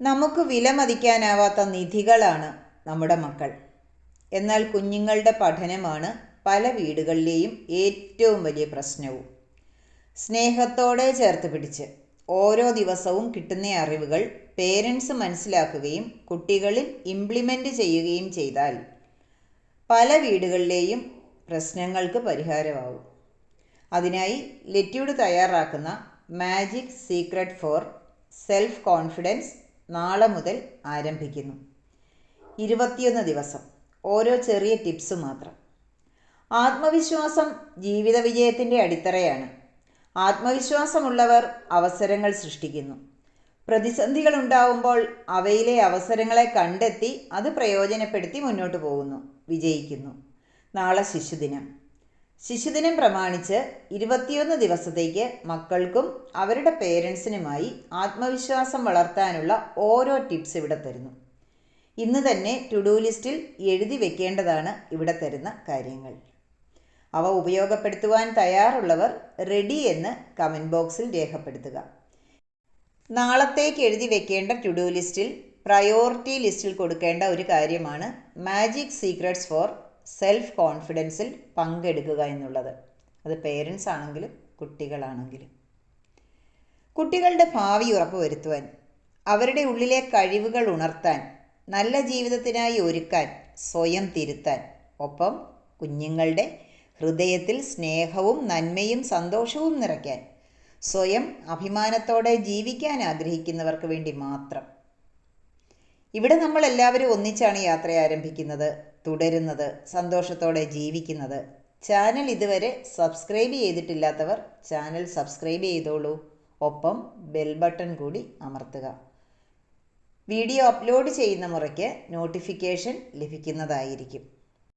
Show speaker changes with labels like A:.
A: നമുക്ക് വിലമതിക്കാനാവാത്ത നിധികളാണ് നമ്മുടെ മക്കൾ. എന്നാൽ കുഞ്ഞുങ്ങളുടെ പഠനമാണ് പല വീടുകളിലെയും ഏറ്റവും വലിയ പ്രശ്നവും. സ്നേഹത്തോടെ ചേർത്ത് പിടിച്ച് ഓരോ ദിവസവും കിട്ടുന്ന അറിവുകൾ പേരൻസ് മനസ്സിലാക്കുകയും കുട്ടികളിൽ ഇംപ്ലിമെന്റ് ചെയ്യുകയും ചെയ്താൽ പല വീടുകളിലെയും പ്രശ്നങ്ങൾക്ക് പരിഹാരമാവും. അതിനായി ലെറ്റ്യൂഡ് തയ്യാറാക്കുന്ന magic secret for self confidence നാളെ മുതൽ ആരംഭിക്കുന്നു. ഇരുപത്തിയൊന്ന് ദിവസം. ഓരോ ചെറിയ ടിപ്സ് മാത്രം. ആത്മവിശ്വാസം ജീവിത വിജയത്തിന്റെ അടിത്തറയാണ്. ആത്മവിശ്വാസമുള്ളവർ അവസരങ്ങൾ സൃഷ്ടിക്കുന്നു. പ്രതിസന്ധികൾ ഉണ്ടാവുമ്പോൾ അവയിലെ അവസരങ്ങളെ കണ്ടെത്തി അത് പ്രയോജനപ്പെടുത്തി മുന്നോട്ട് പോകുന്നു. വിജയിക്കുന്നു. നാളെ ശിശുദിനം. ശിശുദിനം പ്രമാണിച്ച് ഇരുപത്തിയൊന്ന് ദിവസത്തേക്ക് മക്കൾക്കും അവരുടെ പേരൻസിനുമായി ആത്മവിശ്വാസം വളർത്താനുള്ള ഓരോ ടിപ്സ് ഇവിടെ തരുന്നു. ഇന്ന് തന്നെ ടു ഡു ലിസ്റ്റിൽ എഴുതി വെക്കേണ്ടതാണ് ഇവിടെ തരുന്ന കാര്യങ്ങൾ. അവ ഉപയോഗപ്പെടുത്തുവാൻ തയ്യാറുള്ളവർ റെഡി എന്ന് കമന്റ് ബോക്സിൽ രേഖപ്പെടുത്തുക. നാളത്തേക്ക് എഴുതി വെക്കേണ്ട ടു ഡു ലിസ്റ്റിൽ പ്രയോറിറ്റി ലിസ്റ്റിൽ കൊടുക്കേണ്ട ഒരു കാര്യമാണ് മാജിക് സീക്രട്സ് ഫോർ സെൽഫ് കോൺഫിഡൻസിൽ പങ്കെടുക്കുക എന്നുള്ളത്. അത് പേരൻസ് ആണെങ്കിലും കുട്ടികളാണെങ്കിലും. കുട്ടികളുടെ ഭാവി ഉറപ്പുവരുത്തുവാൻ അവരുടെ ഉള്ളിലെ കഴിവുകൾ ഉണർത്താൻ നല്ല ജീവിതത്തിനായി ഒരുക്കാൻ സ്വയം തിരുത്താൻ ഒപ്പം കുഞ്ഞുങ്ങളുടെ ഹൃദയത്തിൽ സ്നേഹവും നന്മയും സന്തോഷവും നിറയ്ക്കാൻ സ്വയം അഭിമാനത്തോടെ ജീവിക്കാൻ ആഗ്രഹിക്കുന്നവർക്ക് വേണ്ടി മാത്രം. ഇവിടെ നമ്മൾ എല്ലാവരും ഒന്നിച്ചാണ് യാത്ര ആരംഭിക്കുന്നത് തുടരുന്നത് സന്തോഷത്തോടെ ജീവിക്കുന്നത്. ചാനൽ ഇതുവരെ സബ്സ്ക്രൈബ് ചെയ്തിട്ടില്ലാത്തവർ ചാനൽ സബ്സ്ക്രൈബ് ചെയ്തോളൂ. ഒപ്പം ബെൽ ബട്ടൺ കൂടി അമർത്തുക. വീഡിയോ അപ്ലോഡ് ചെയ്യുന്ന മുറയ്ക്ക് നോട്ടിഫിക്കേഷൻ ലഭിക്കുന്നതായിരിക്കും.